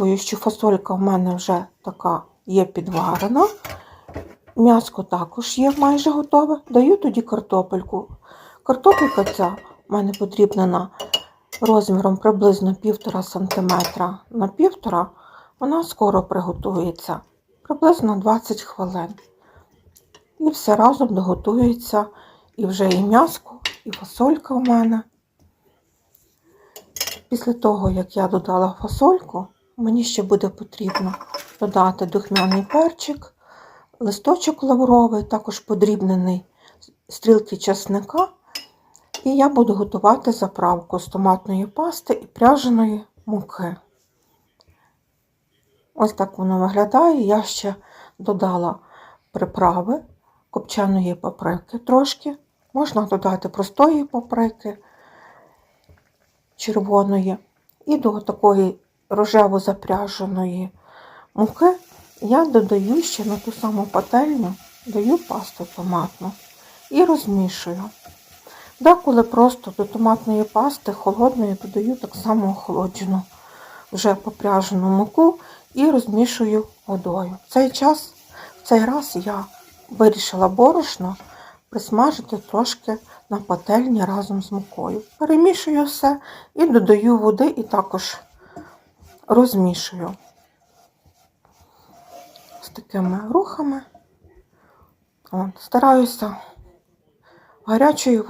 Пробую, що фасолька в мене вже така є підварена. М'яско також є майже готове. Даю тоді картопельку. Картопелька ця в мене потрібна розміром приблизно 1,5 см на 1,5 Вона скоро приготується, приблизно 20 хвилин. І все разом доготується і вже і м'яско, і фасолька в мене. Після того, як я додала фасольку, мені ще буде потрібно додати духмяний перчик, листочок лавровий, також подрібнений стрілки часника. І я буду готувати заправку з томатної пасти і пряженої муки. Ось так воно виглядає. Я ще додала приправи копченої паприки трошки. Можна додати простої паприки червоної. І до такої рожево запряженої муки я додаю ще на ту саму пательню, даю пасту томатну і розмішую. Деколи просто до томатної пасти холодної додаю так само охолоджену вже попряжену муку і розмішую водою. В цей час, в цей раз я вирішила борошно присмажити трошки на пательні разом з мукою. Перемішую все і додаю води і також розмішую з такими рухами. От, стараюся гарячою